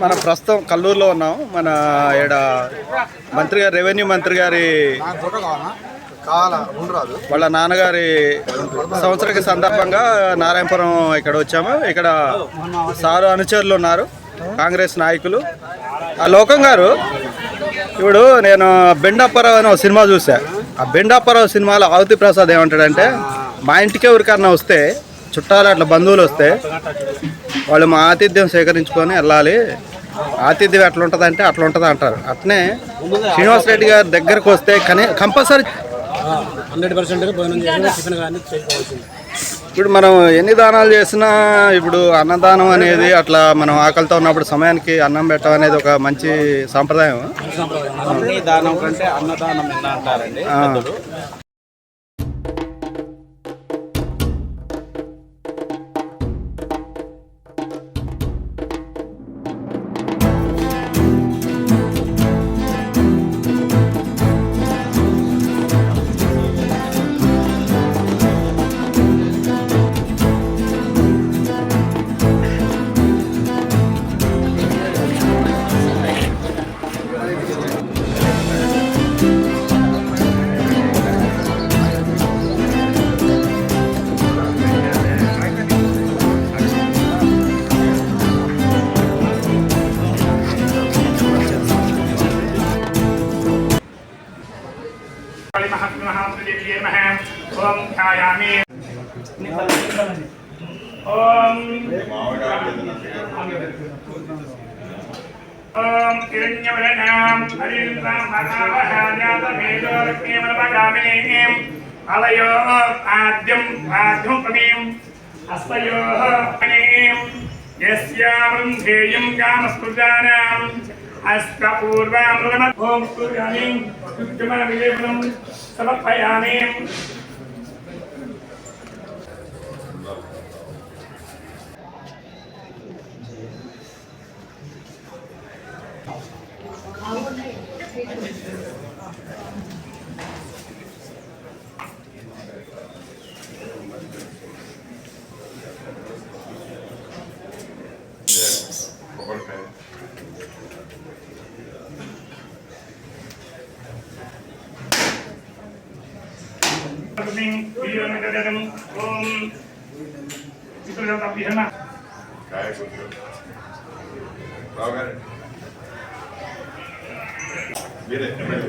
మనం ప్రస్తుతం కల్లూరులో ఉన్నాం. మన ఈడ మంత్రి గారి రెవెన్యూ మంత్రి గారి వాళ్ళ నాన్నగారి సంవత్సరానికి సందర్భంగా నారాయణపురం ఇక్కడ వచ్చాము. ఇక్కడ సారు అనుచరులు ఉన్నారు కాంగ్రెస్ నాయకులు. ఆ లోకం గారు ఇప్పుడు నేను బెండాపరావు అనే ఒక సినిమా చూసా. ఆ బెండాపరావు సినిమాలో ఆవుతి ప్రసాద్ ఏమంటాడంటే మా ఇంటికి ఎవరికన్నా వస్తే చుట్టాలు అట్లా బంధువులు వస్తే వాళ్ళు మా ఆతిథ్యం సేకరించుకొని వెళ్ళాలి. ఆతిథ్యం ఎట్లా ఉంటుంది అంటే అట్లా ఉంటుంది అంటారు అట్నే శ్రీనివాసరెడ్డి గారి దగ్గరకు వస్తే కనీ కంపల్సరీ హండ్రెడ్ పర్సెంట్గా భోజనం చేసి టిఫిన్ కానీ చేసుకోవాల్సింది. ఇప్పుడు మనం ఎన్ని దానాలు చేసినా ఇప్పుడు అన్నదానం అనేది అట్లా మనం ఆకలితో ఉన్నప్పుడు సమయానికి అన్నం పెట్టడం అనేది ఒక మంచి సాంప్రదాయం. దానం కంటే అన్నదానం అంటారండి ओम ओम हिरण्यवर्णां हरिन्द्रां भगावः जातमेजोरश्मिमनपगामिनीं अलयो आद्यम् आद्यं प्रमीम् हस्तयोः मणिं यस्यावृन्धेयं कामस्मृतानाम् अष्टपूर्वामृगण ॐ सूर्याणि युक्तमविलेपनं समर्पयामि ప్రజోదయం ఓం. చిత్రదేవతాభ్యన మీరే ఎమ్మెల్యే.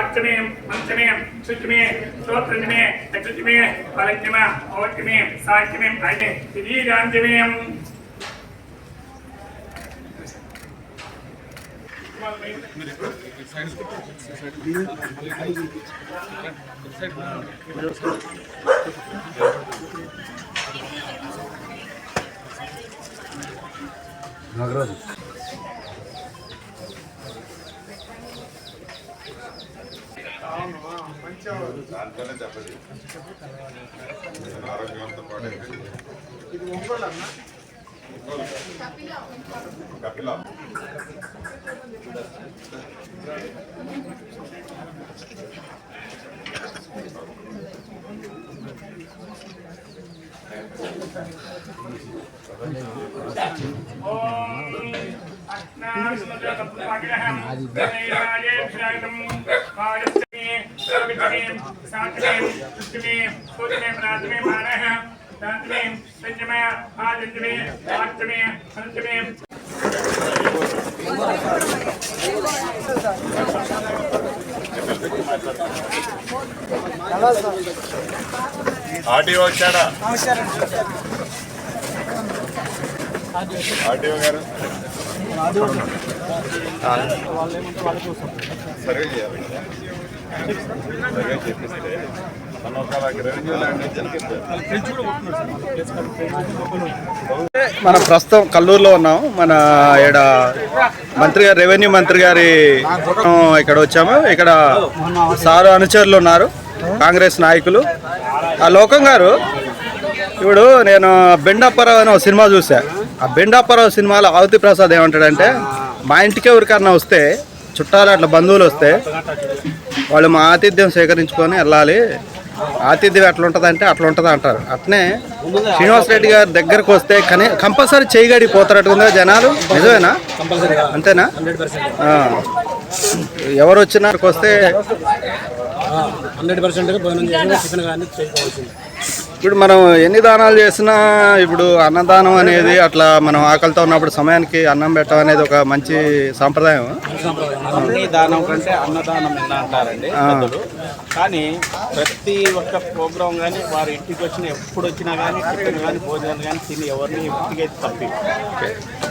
अर्चने मंचने शुचने श्रोत्रजने अक्षुचने फलज्ञने औचने साक्षने अने शरीरांजने नागराज। ఇది ఒంగోలు అన్న కపిలా ओम ఆర్టీఓ వచ్చాడా ఆర్టీఓ గారు సర్వే చేయాలి సర్వే చేపిస్తే మన ఒక రెవెన్యూ ల్యాండ్ మనం ప్రస్తుతం కల్లూరులో ఉన్నాం మన ఈడ మంత్రి గారు రెవెన్యూ మంత్రి గారి ఇక్కడ వచ్చాము. ఇక్కడ సారు అనుచరులు ఉన్నారు కాంగ్రెస్ నాయకులు. ఆ లోకం గారు ఇప్పుడు నేను బెండాపరావు అనే ఒక సినిమా చూసా. ఆ బెండాపరావు సినిమాలో ఆవతి ప్రసాద్ ఏమంటాడంటే మా ఇంటికి ఎవరికన్నా వస్తే చుట్టాలు అట్లా బంధువులు వస్తే వాళ్ళు మా ఆతిథ్యం సేకరించుకొని వెళ్ళాలి. ఆతిథ్యం ఎట్లా ఉంటుంది అంటే అట్లా ఉంటుంది అంటారు. అట్నే శ్రీనివాస్ రెడ్డి గారి దగ్గరకు వస్తే కనీ కంపల్సరీ చేయగడి పోతారట్టుగా జనాలు? నిజమేనా? అంతేనా? ఎవరు వచ్చినా వస్తే హండ్రెడ్ పర్సెంట్గా భోజనం చేసి చికెన్ కానీ చేసుకోవాల్సింది ఇప్పుడు మనం ఎన్ని దానాలు చేసినా ఇప్పుడు అన్నదానం అనేది అట్లా మనం ఆకలితో ఉన్నప్పుడు సమయానికి అన్నం పెట్టడం అనేది ఒక మంచి సాంప్రదాయం. అన్ని దానం కంటే అన్నదానం అంటారండి కానీ ప్రతి ఒక్క ప్రోగ్రాం కానీ వారి ఇంటికి వచ్చిన ఎప్పుడు వచ్చినా కానీ టిఫిన్ కానీ భోజనం కానీ తిని ఎవరిని ఇంటికి అయితే తప్పి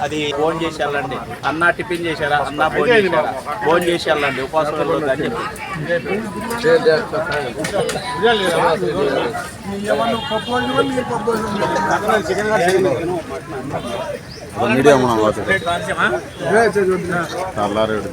అది ఫోన్ చేసి వెళ్ళండి అన్న టిఫిన్ చేశారా అన్న ఫోన్ చేశారా? ఫోన్ చేసి వెళ్ళండి అని చెప్పి. మీడియా తల్లారేడు